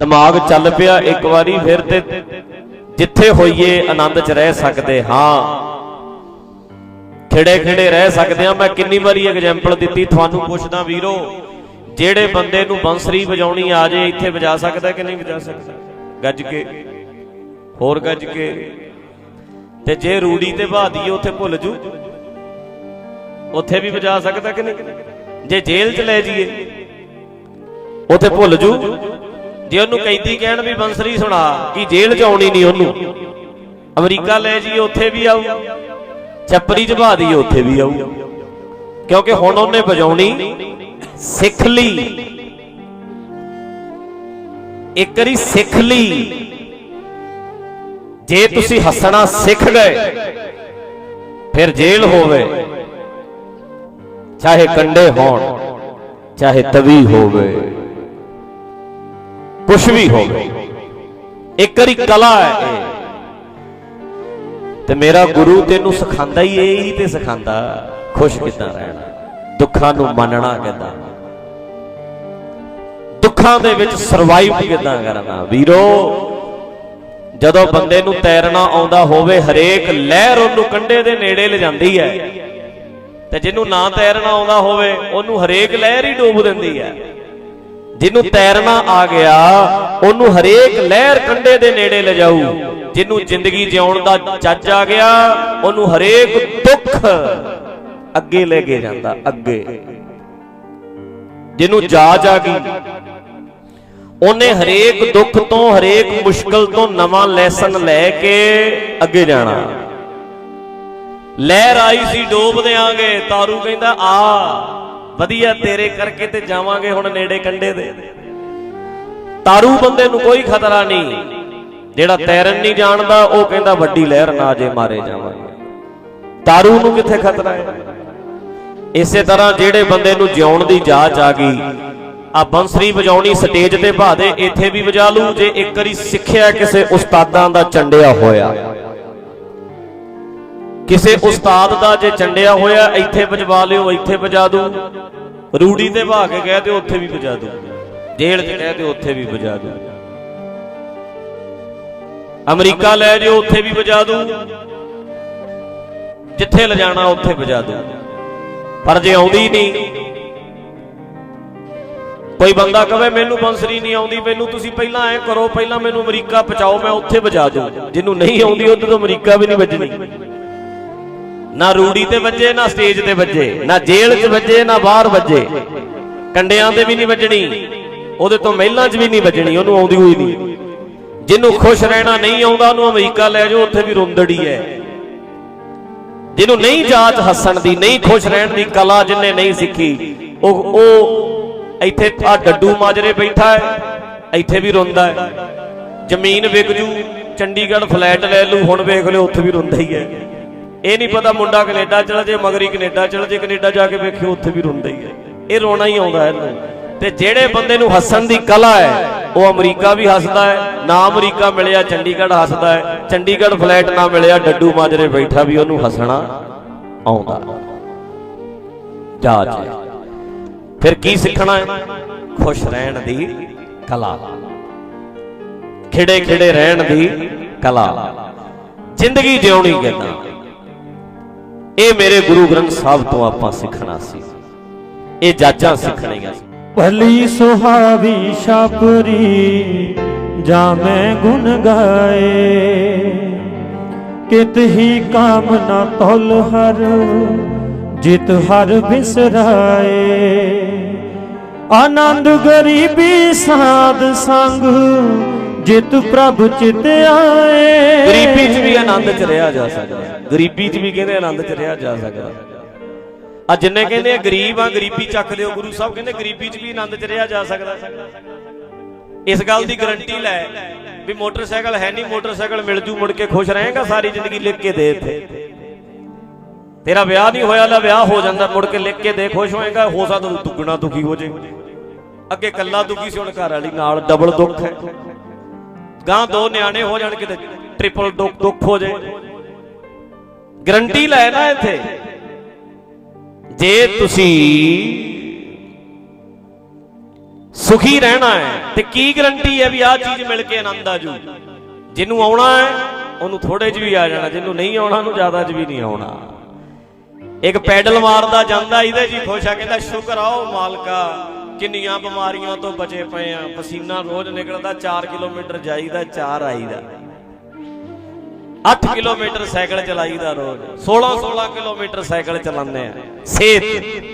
ਦਿਮਾਗ ਚੱਲ ਪਿਆ ਇੱਕ ਵਾਰੀ ਫਿਰ ਤੇ ਜਿੱਥੇ ਹੋਈਏ ਆਨੰਦ 'ਚ ਰਹਿ ਸਕਦੇ ਹਾਂ। ਖਿੜੇ ਖਿੜੇ ਰਹਿ ਸਕਦੇ ਹਾਂ। ਮੈਂ ਕਿੰਨੀ ਵਾਰੀ ਐਗਜ਼ਾਮਪਲ ਦਿੱਤੀ, ਤੁਹਾਨੂੰ ਪੁੱਛਦਾ ਵੀਰੋ, ਜਿਹੜੇ ਬੰਦੇ ਨੂੰ ਬੰਸਰੀ ਵਜਾਉਣੀ ਆ ਜੇ, ਇੱਥੇ ਵਜਾ ਸਕਦਾ ਕਿ ਨਹੀਂ ਵਜਾ ਸਕਦਾ? ਗੱਜ ਕੇ। ਹੋਰ ਗੱਜ ਕੇ। ਤੇ ਜੇ ਰੂੜੀ ਤੇ ਬਾਦੀਏ ਉੱਥੇ ਭੁੱਲ ਜੂ। ਉੱਥੇ ਵੀ ਵਜਾ ਸਕਦਾ ਕਿ ਨਹੀਂ? ਜੇ ਜੇਲ੍ਹ 'ਚ ਲੈ ਜਾਈਏ, ਉੱਥੇ ਭੁੱਲ ਜੂ। ਜੇ ਉਹਨੂੰ ਕੈਦੀ ਕਹਿਣ ਵੀ ਬੰਸਰੀ ਸੁਣਾ, ਕਿ ਜੇਲ੍ਹ 'ਚ ਆਉਣੀ ਨਹੀਂ ਉਹਨੂੰ? ਅਮਰੀਕਾ ਲੈ ਜਾਈਏ, ਉੱਥੇ ਵੀ ਆਊ। ਚੱਪਰੀ 'ਚ ਬਹਾ ਦਈਏ, ਉੱਥੇ ਵੀ ਆਊ। ਕਿਉਂਕਿ ਹੁਣ ਉਹਨੇ ਵਜਾਉਣੀ ਸਿੱਖ ਲਈ। ਇੱਕ ਵਾਰੀ ਸਿੱਖ ਲਈ। ਜੇ ਤੁਸੀਂ ਹੱਸਣਾ ਸਿੱਖ ਗਏ, ਫਿਰ ਜੇਲ੍ਹ ਹੋਵੇ। ਚਾਹੇ ਕੰਡੇ ਹੋਣ, ਚਾਹੇ ਤਵੀ ਹੋਵੇ। ਕੁਛ ਵੀ ਹੋਵੇ। ਇੱਕ ਵਾਰੀ ਕਲਾ ਹੈ ਇਹ। ਤੇ ਮੇਰਾ ਗੁਰੂ ਤੈਨੂੰ ਸਿਖਾਉਂਦਾ ਹੀ ਇਹ ਹੀ ਤੇ ਸਿਖਾਉਂਦਾ, ਖੁਸ਼ ਕਿੱਦਾਂ ਰਹਿਣਾ। ਦੁੱਖਾਂ ਨੂੰ ਮੰਨਣਾ ਕਿੱਦਾਂ? ਦੁੱਖਾਂ ਦੇ ਵਿੱਚ ਸਰਵਾਈਵ ਕਿੱਦਾਂ ਕਰਨਾ? ਵੀਰੋ, ਜਦੋਂ ਬੰਦੇ ਨੂੰ ਤੈਰਨਾ ਆਉਂਦਾ ਹੋਵੇ, ਹਰੇਕ ਲਹਿਰ ਉਹਨੂੰ ਕੰਢੇ ਦੇ ਨੇੜੇ ਲਿਜਾਂਦੀ ਹੈ। ਤੇ ਜਿਹਨੂੰ ਨਾ ਤੈਰਨਾ ਆਉਂਦਾ ਹੋਵੇ, ਉਹਨੂੰ ਹਰੇਕ ਲਹਿਰ ਹੀ ਡੋਬ ਦਿੰਦੀ ਹੈ। ਜਿਹਨੂੰ ਤੈਰਨਾ ਆ ਗਿਆ ਉਹਨੂੰ ਹਰੇਕ ਲਹਿਰ ਕੰਢੇ ਦੇ ਨੇੜੇ ਲਿਜਾਊ ਜਿਹਨੂੰ ਜ਼ਿੰਦਗੀ ਜਿਉਣ ਦਾ ਚੱਜ ਆ ਗਿਆ ਉਹਨੂੰ ਹਰੇਕ ਦੁੱਖ ਅੱਗੇ ਲੈ ਕੇ ਜਾਂਦਾ ਅੱਗੇ। ਜਿਹਨੂੰ ਜਾਚ ਆ ਗਈ ਉਹਨੇ ਹਰੇਕ ਦੁੱਖ ਤੋਂ ਹਰੇਕ ਮੁਸ਼ਕਲ ਤੋਂ ਨਵਾਂ ਲੈਸਨ ਲੈ ਕੇ ਅੱਗੇ ਜਾਣਾ। ਲਹਿਰ ਆਈ ਸੀ ਡੋਬ ਦੇਾਂਗੇ ਤਾਰੂ ਕਹਿੰਦਾ ਆ ਵਧੀਆ ਤੇਰੇ ਕਰਕੇ ਤੇ ਜਾਵਾਂਗੇ ਹੁਣ ਨੇੜੇ ਕੰਡੇ ਦੇ ਤਾਰੂ ਬੰਦੇ ਨੂੰ ਕੋਈ ਖਤਰਾ ਨਹੀਂ। ਜਿਹੜਾ ਤੈਰਨ ਨਹੀਂ ਜਾਣਦਾ, ਉਹ ਕਹਿੰਦਾ ਵੱਡੀ ਲਹਿਰ ਨਾ ਜੇ ਮਾਰੇ ਜਾਵਾਂਗੇ। ਤਾਰੂ ਨੂੰ ਕਿੱਥੇ ਖਤਰਾ ਹੈ? ਇਸੇ ਤਰ੍ਹਾਂ ਜਿਹੜੇ ਬੰਦੇ ਨੂੰ ਜਿਉਣ ਦੀ ਜਾਚ ਆ ਗਈ, ਆ ਬੰਸਰੀ ਵਜਾਉਣੀ ਸਟੇਜ ਤੇ ਭਾ ਦੇ, ਇੱਥੇ ਵੀ ਵਜਾ ਲੂ ਜੇ ਇੱਕ ਵਾਰੀ ਸਿੱਖਿਆ ਕਿਸੇ ਉਸਤਾਦਾਂ ਦਾ ਚੰਡਿਆ ਹੋਇਆ। ਕਿਸੇ ਉਸਤਾਦ ਦਾ ਜੇ ਚੰਡਿਆ ਹੋਇਆ, ਇੱਥੇ ਵਜਵਾ ਲਿਓ, ਇੱਥੇ ਵਜਾ ਦੂ। ਰੂੜੀ ਤੇ ਭਾ ਕੇ ਕਹਿ ਤੇ ਉੱਥੇ ਵੀ ਵਜਾ ਦੂ। ਜੇਲ੍ਹ 'ਚ ਕਹਿ ਤੇ ਉੱਥੇ ਵੀ ਵਜਾ ਦੂ। ਅਮਰੀਕਾ ਲੈ ਜਿਓ, ਉੱਥੇ ਵੀ ਵਜਾ ਦੂ। ਜਿੱਥੇ ਲਿਜਾਣਾ, ਉੱਥੇ ਵਜਾ ਦੂ। ਪਰ ਜੇ ਆਉਂਦੀ ਨਹੀਂ, ਕੋਈ ਬੰਦਾ ਕਵੇ, ਮੈਨੂੰ ਬੰਸਰੀ ਨਹੀਂ ਆਉਂਦੀ, ਮੈਨੂੰ ਤੁਸੀਂ ਪਹਿਲਾਂ ਐ ਕਰੋ, ਪਹਿਲਾਂ ਮੈਨੂੰ ਅਮਰੀਕਾ ਪਹੁੰਚਾਓ, ਮੈਂ ਉੱਥੇ ਵਜਾ ਦੂੰ। ਜਿਹਨੂੰ ਨਹੀਂ ਆਉਂਦੀ ਉਦੋਂ ਤੋਂ ਅਮਰੀਕਾ ਵੀ ਨਹੀਂ ਵੱਜਣੀ ਨਾ ਰੂੜੀ ਤੇ ਵੱਜੇ, ਨਾ ਸਟੇਜ ਤੇ ਵੱਜੇ, ਨਾ ਜੇਲ੍ਹ 'ਚ ਵੱਜੇ, ਨਾ ਬਾਹਰ ਵੱਜੇ। ਕੰਡਿਆਂ ਤੇ ਵੀ ਨਹੀਂ ਵੱਜਣੀ, ਉਹਦੇ ਤੋਂ ਮਹਿਲਾਂ 'ਚ ਵੀ ਨਹੀਂ ਵੱਜਣੀ, ਉਹਨੂੰ ਆਉਂਦੀ ਹੋਈ ਨਹੀਂ। ਜਿਹਨੂੰ ਖੁਸ਼ ਰਹਿਣਾ ਨਹੀਂ ਆਉਂਦਾ, ਉਹਨੂੰ ਅਮਰੀਕਾ ਲੈ ਜਾਓ, ਉੱਥੇ ਵੀ ਰੋਂਦੜੀ ਹੈ। ਜਿਹਨੂੰ ਨਹੀਂ ਜਾਚ ਹੱਸਣ ਦੀ, ਨਹੀਂ ਖੁਸ਼ ਰਹਿਣ ਦੀ ਕਲਾ ਜਿੰਨੇ ਨਹੀਂ ਸਿੱਖੀ, ਉਹ ਉਹ ਇੱਥੇ ਆ ਡੱਡੂ ਮਾਜਰੇ ਬੈਠਾ ਹੈ, ਇੱਥੇ ਵੀ ਰੋਂਦਾ ਹੈ। ਜ਼ਮੀਨ ਵਿਕ ਜੂ, ਚੰਡੀਗੜ੍ਹ ਫਲੈਟ ਲੈ ਲੂ ਹੁਣ ਵੇਖ ਲਿਓ, ਉੱਥੇ ਵੀ ਰੋਂਦਾ ਹੀ ਹੈ। ਇਹ ਨਹੀਂ ਪਤਾ ਮੁੰਡਾ ਕੈਨੇਡਾ ਚਲ ਜੇ ਮਗਰੀ ਕੈਨੇਡਾ ਚਲ ਜੇ ਕੈਨੇਡਾ ਜਾ ਕੇ ਵੇਖਿਓ, ਉੱਥੇ ਵੀ ਰੋਂਦਾ ਹੀ ਹੈ। ਇਹ ਰੋਣਾ ਹੀ ਆਉਂਦਾ ਇਹਨੂੰ ਤੇ ਜਿਹੜੇ ਬੰਦੇ ਨੂੰ ਹੱਸਣ ਦੀ ਕਲਾ ਹੈ, ਉਹ ਅਮਰੀਕਾ ਵੀ ਹੱਸਦਾ ਹੈ, ਨਾ ਅਮਰੀਕਾ ਮਿਲਿਆ, ਚੰਡੀਗੜ੍ਹ ਹੱਸਦਾ ਹੈ। ਚੰਡੀਗੜ੍ਹ ਫਲੈਟ ਨਾ ਮਿਲਿਆ, ਡੱਡੂ ਮਾਜਰੇ ਬੈਠਾ ਵੀ ਉਹਨੂੰ ਹੱਸਣਾ ਆਉਂਦਾ। ਜਾ ਹੈ ਫਿਰ ਕੀ ਸਿੱਖਣਾ ਹੈ? ਖੁਸ਼ ਰਹਿਣ ਦੀ ਕਲਾ। ਖਿੜੇ ਖਿੜੇ ਰਹਿਣ ਦੀ ਕਲਾ। ਜ਼ਿੰਦਗੀ ਜਿਉਣੀ ਕਿੱਦਾਂ? ਇਹ ਮੇਰੇ ਗੁਰੂ ਗ੍ਰੰਥ ਸਾਹਿਬ ਤੋਂ ਆਪਾਂ ਸਿੱਖਣਾ ਸੀ। ਇਹ ਜਾਜਾਂ ਸਿੱਖਣੀਆਂ ਸੀ। ਭਲੀ ਸੁਹਾਵੀ ਛਾਪਰੀ ਜਾਂ ਮੈਂ ਗੁਣ ਗਾਏ। ਕਿਤ ਹੀ ਕਾਮ ਨਾ ਤੁਲ ਹਰ, ਜਿਤ ਹਰ ਬਿਸਰਾਏ। ਆਨੰਦ ਗਰੀਬੀ ਸਾਧ ਸੰਗ ਜਿਤ ਪ੍ਰਭ ਚਿਤ ਆਏ। ਗਰੀਬੀ 'ਚ ਵੀ ਆਨੰਦ 'ਚ ਰਿਹਾ ਜਾ ਸਕਦਾ। ਗਰੀਬੀ 'ਚ ਵੀ ਕਹਿੰਦੇ ਆਨੰਦ 'ਚ ਰਿਹਾ ਜਾ ਸਕਦਾ। ਆ ਜਿੰਨੇ ਕਹਿੰਦੇ ਆ ਗਰੀਬ ਆ, ਗਰੀਬੀ ਚੱਕ ਲਿਓ ਗੁਰੂ ਸਾਹਿਬ, ਕਹਿੰਦੇ ਗਰੀਬੀ 'ਚ ਵੀ ਆਨੰਦ 'ਚ ਰਿਹਾ ਜਾ ਸਕਦਾ। ਇਸ ਗੱਲ ਦੀ ਗਾਰੰਟੀ ਲੈ ਵੀ ਮੋਟਰਸਾਈਕਲ ਹੈ ਨਹੀਂ, ਮੋਟਰਸਾਈਕਲ ਮਿਲ ਜੂ, ਮੁੜ ਕੇ ਖੁਸ਼ ਰਹੇਗਾ ਸਾਰੀ ਜ਼ਿੰਦਗੀ ਲਿਖ ਕੇ ਦੇ ਇੱਥੇ। ਤੇਰਾ ਵਿਆਹ ਨਹੀਂ ਹੋਇਆ ਲੈ ਵਿਆਹ ਹੋ ਜਾਂਦਾ, ਮੁੜ ਕੇ ਲਿਖ ਕੇ ਦੇ, ਖੁਸ਼ ਹੋਏਗਾ, ਹੋ ਸਕਦਾ ਦੁੱਗਣਾ ਦੁਖੀ ਹੋ ਜੇ ਅੱਗੇ ਕੱਲਾ ਦੁਖੀ ਸੀ, ਹੁਣ ਘਰ ਵਾਲੀ ਨਾਲ ਡਬਲ ਦੁੱਖ ਹੈ। ਗਾਂ ਦੋ ਨਿਆਣੇ ਹੋ ਜਾਣ ਕਿਤੇ ਟ੍ਰਿਪਲ ਦੁੱਖ ਦੁੱਖ ਹੋ ਜੇ ਗਰੰਟੀ ਲੈ ਨਾ ਇੱਥੇ। ਜੇ ਤੁਸੀਂ ਸੁਖੀ ਰਹਿਣਾ ਹੈ, ਤੇ ਕੀ ਗਰੰਟੀ ਹੈ ਵੀ ਆਹ ਚੀਜ਼ ਮਿਲ ਕੇ ਆਨੰਦ ਆ ਜੂ? ਜਿਹਨੂੰ ਆਉਣਾ ਹੈ, ਉਹਨੂੰ ਥੋੜੇ 'ਚ ਵੀ ਆ ਜਾਣਾ, ਜਿਹਨੂੰ ਨਹੀਂ ਆਉਣਾ, ਉਹਨੂੰ ਜ਼ਿਆਦਾ 'ਚ ਵੀ ਨਹੀਂ ਆਉਣਾ। ਇੱਕ ਪੈਡਲ ਮਾਰਦਾ ਜਾਂਦਾ, ਇਹਦੇ ਜੀ ਖੁਸ਼ ਆ, ਕਹਿੰਦਾ, ਸ਼ੁਕਰ ਆਓ ਮਾਲਕਾ ਕਿੰਨੀਆਂ ਬਿਮਾਰੀਆਂ ਤੋਂ ਬਚੇ ਪਏ ਆ। ਪਸੀਨਾ ਰੋਜ਼ ਨਿਕਲਦਾ 4 ਕਿਲੋਮੀਟਰ ਜਾਈਦਾ 4 ਆਈਦਾ। 8 ਕਿਲੋਮੀਟਰ ਸਾਈਕਲ ਚਲਾਈਦਾ ਰੋਜ਼। 16 16 ਕਿਲੋਮੀਟਰ ਸਾਈਕਲ ਚਲਾਉਂਦੇ ਆ। ਸਿਹਤ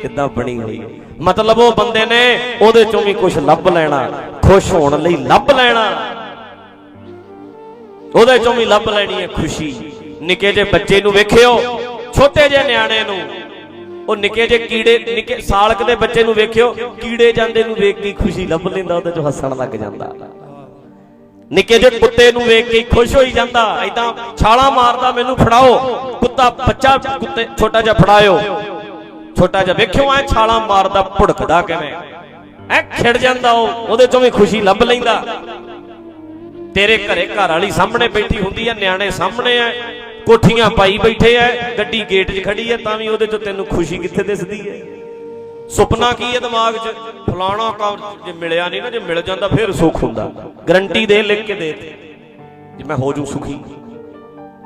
ਕਿੱਦਾਂ ਬਣੀ ਹੋਈ? ਮਤਲਬ ਉਹ ਬੰਦੇ ਨੇ ਉਹਦੇ ਚੋਂ ਵੀ ਕੁਝ ਲੱਭ ਲੈਣਾ, ਖੁਸ਼ ਹੋਣ ਲਈ ਲੱਭ ਲੈਣਾ। ਉਹਦੇ ਚੋਂ ਵੀ ਲੱਭ ਲੈਣੀ ਹੈ ਖੁਸ਼ੀ। ਨਿੱਕੇ ਜਿਹੇ ਬੱਚੇ ਨੂੰ ਵੇਖਿਓ, ਛੋਟੇ ਜਿਹੇ ਨਿਆਣੇ ਨੂੰ। ਉਹ ਨਿੱਕੇ ਜਿਹੇ ਕੀੜੇ, ਨਿੱਕੇ ਸਾਲਕ ਦੇ ਬੱਚੇ ਨੂੰ ਵੇਖਿਓ, ਕੀੜੇ ਜਾਂਦੇ ਨੂੰ ਵੇਖ ਕੇ ਖੁਸ਼ੀ ਲੱਭ ਲੈਂਦਾ, ਉਹਦੇ ਚੋਂ ਹੱਸਣ ਲੱਗ ਜਾਂਦਾ। ਨਿੱਕੇ ਜਿਹੇ ਕੁੱਤੇ ਨੂੰ ਵੇਖ ਕੇ ਖੁਸ਼ ਹੋਈ ਜਾਂਦਾ ਐਦਾਂ ਛਾਲਾਂ ਮਾਰਦਾ, ਮੈਨੂੰ ਫੜਾਓ, ਕੁੱਤਾ ਬੱਚਾ ਕੁੱਤੇ, ਛੋਟਾ ਜਿਹਾ ਫੜਾਇਓ। ਛੋਟਾ ਜਿਹਾ ਵੇਖਿਓ, ਐ ਛਾਲਾਂ ਮਾਰਦਾ, ਭੁੜਕਦਾ ਕਿਵੇਂ? ਐ ਖਿੜ ਜਾਂਦਾ ਉਹ, ਉਹਦੇ ਚੋਂ ਵੀ ਖੁਸ਼ੀ ਲੱਭ ਲੈਂਦਾ। ਤੇਰੇ ਘਰੇ ਘਰ ਵਾਲੀ ਸਾਹਮਣੇ ਬੈਠੀ ਹੁੰਦੀ ਐ ਨਿਆਣੇ ਸਾਹਮਣੇ ਐ ਕੋਠੀਆਂ ਪਾਈ ਬੈਠੇ ਐ ਗੱਡੀ ਗੇਟ 'ਚ ਖੜੀ ਐ ਤਾਂ ਵੀ ਉਹਦੇ 'ਚ ਤੈਨੂੰ ਖੁਸ਼ੀ ਕਿੱਥੇ ਦਿਸਦੀ ਐ? ਸੁਪਨਾ ਕੀ ਐ ਦਿਮਾਗ 'ਚ? ਫਲਾਣਾ ਕੰਮ ਜੇ ਮਿਲਿਆ ਨਹੀਂ ਨਾ ਜੇ ਮਿਲ ਜਾਂਦਾ ਫਿਰ ਸੁੱਖ ਹੁੰਦਾ। ਗਰੰਟੀ ਦੇ ਲਿਖ ਕੇ ਦੇ ਤੇ। ਜੇ ਮੈਂ ਹੋ ਜੂ ਸੁਖੀ।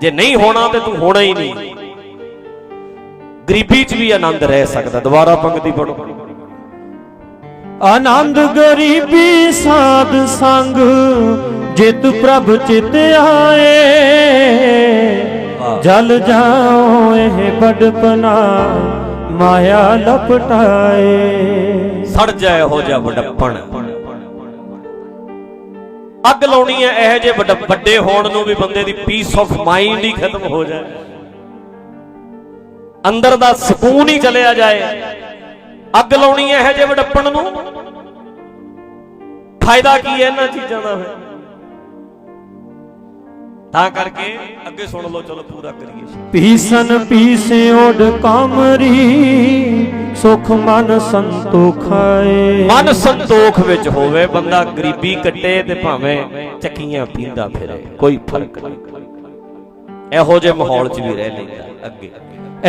ਜੇ ਨਹੀਂ ਹੋਣਾ ਤੇ ਤੂੰ ਹੋਣਾ ਹੀ ਨਹੀਂ। ਗਰੀਬੀ 'ਚ ਵੀ ਆਨੰਦ ਰਹਿ ਸਕਦਾ ਦੁਬਾਰਾ ਪੰਕਤੀ ਪੜੋ ਆਨੰਦ ਗਰੀਬੀ ਸਾਧ ਸੰਗ ਜਿਤ ਪ੍ਰਭ ਚਿਤ ਆਏ। ਜਲ ਜਾਓ ਇਹ ਬੜਪਨਾ, ਮਾਇਆ ਲਪਟਾਏ। ਸੜ ਜਾਏ ਹੋ ਜਾ ਵਡੱਪਣ। ਅੱਗ ਲਾਉਣੀ ਹੈ ਇਹ ਜੇ ਵੱਡੇ ਹੋਣ ਨੂੰ ਵੀ ਬੰਦੇ ਦੀ ਪੀਸ ਆਫ ਮਾਈਂਡ ਹੀ ਖਤਮ ਹੋ ਜਾਏ। ਅੰਦਰ ਦਾ ਸਕੂਨ ਹੀ ਚਲਿਆ ਜਾਏ। ਅੱਗ ਲਾਉਣੀ ਹੈ ਇਹ ਜੇ ਵਡੱਪਣ ਨੂੰ। ਫਾਇਦਾ ਕੀ ਹੈ ਇਹਨਾਂ ਚੀਜ਼ਾਂ ਦਾ ਫਿਰ? ਤਾਂ ਕਰਕੇ ਅੱਗੇ ਸੁਣ ਲਓ ਚਲੋ ਪੂਰਾ ਕਰੀਏ। ਪੀਸਨ ਪੀਸੇ ਓਡ ਕਾਮਰੀ ਸੁਖ ਮਨ ਸੰਤੋਖਾਏ ਮਨ ਸੰਤੋਖ ਵਿੱਚ ਹੋਵੇ ਬੰਦਾ ਗਰੀਬੀ ਕੱਟੇ ਤੇ ਭਾਵੇਂ ਚੱਕੀਆਂ ਪੀਂਦਾ ਫਿਰੇ ਕੋਈ ਫ਼ਰਕ ਨਹੀਂ। ਇਹੋ ਜਿਹੇ ਮਾਹੌਲ 'ਚ ਵੀ ਰਹਿ ਲੈਂਦਾ ਅੱਗੇ।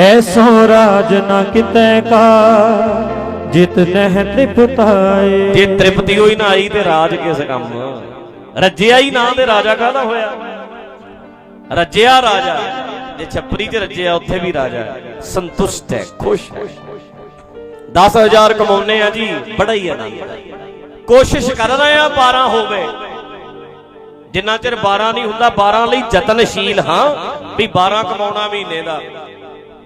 ਐਸੋ ਰਾਜ ਨਾ ਕਿਤੈ ਕਾ ਜਿਤ ਨਹਿ ਤ੍ਰਿਪਤਾਏ ਜੇ ਤ੍ਰਿਪਤੀ ਹੋਈ ਨਾ ਆਈ ਤੇ ਰਾਜ ਕਿਸ ਕੰਮ? ਰੱਜਿਆ ਹੀ ਨਾ ਤੇ ਰਾਜਾ ਕਾਹਦਾ ਹੋਇਆ? ਰੱਜਿਆ ਰਾਜਾ। ਜੇ ਛੱਪਰੀ 'ਚ ਰੱਜਿਆ, ਉੱਥੇ ਵੀ ਰਾਜਾ ਸੰਤੁਸ਼ਟ ਹੈ, ਖੁਸ਼ ਹੈ। 10000 ਕਮਾਉਨੇ ਆ ਜੀ, ਬੜਾ ਹੀ ਆਨੰਦ ਕੋਸ਼ਿਸ਼ ਕਰ ਰਹੇ ਆ 12 ਹੋਵੇ। ਜਿੰਨਾ ਚਿਰ 12 ਨਹੀਂ ਹੁੰਦਾ 12 ਲਈ ਯਤਨਸ਼ੀਲ ਹਾਂ, ਵੀ 12 ਕਮਾਉਣਾ ਮਹੀਨੇ ਦਾ।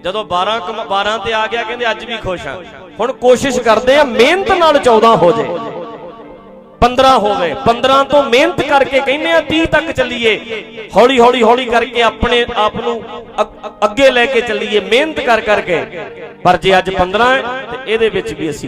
ਜਦੋਂ 12 ਕਮਾ- 12 ਤੇ ਆ ਗਿਆ, ਕਹਿੰਦੇ ਅੱਜ ਵੀ ਖੁਸ਼ ਹਾਂ। ਹੁਣ ਕੋਸ਼ਿਸ਼ ਕਰਦੇ ਆ, ਮਿਹਨਤ ਨਾਲ 14 ਹੋ ਜਾਏ। 15 ਹੋਵੇ 15 ਤੋਂ ਮਿਹਨਤ ਕਰਕੇ ਕਹਿੰਦੇ ਆ 30 ਤੱਕ ਚੱਲੀਏ। ਹੌਲੀ ਹੌਲੀ ਹੌਲੀ ਕਰਕੇ ਆਪਣੇ ਆਪ ਨੂੰ ਅੱਗੇ ਲੈ ਕੇ ਚੱਲੀਏ, ਮਿਹਨਤ ਕਰ ਕਰਕੇ। ਪਰ ਜੇ ਅੱਜ 15 ਹੈ, ਤੇ ਇਹਦੇ ਵਿੱਚ ਵੀ ਅਸੀਂ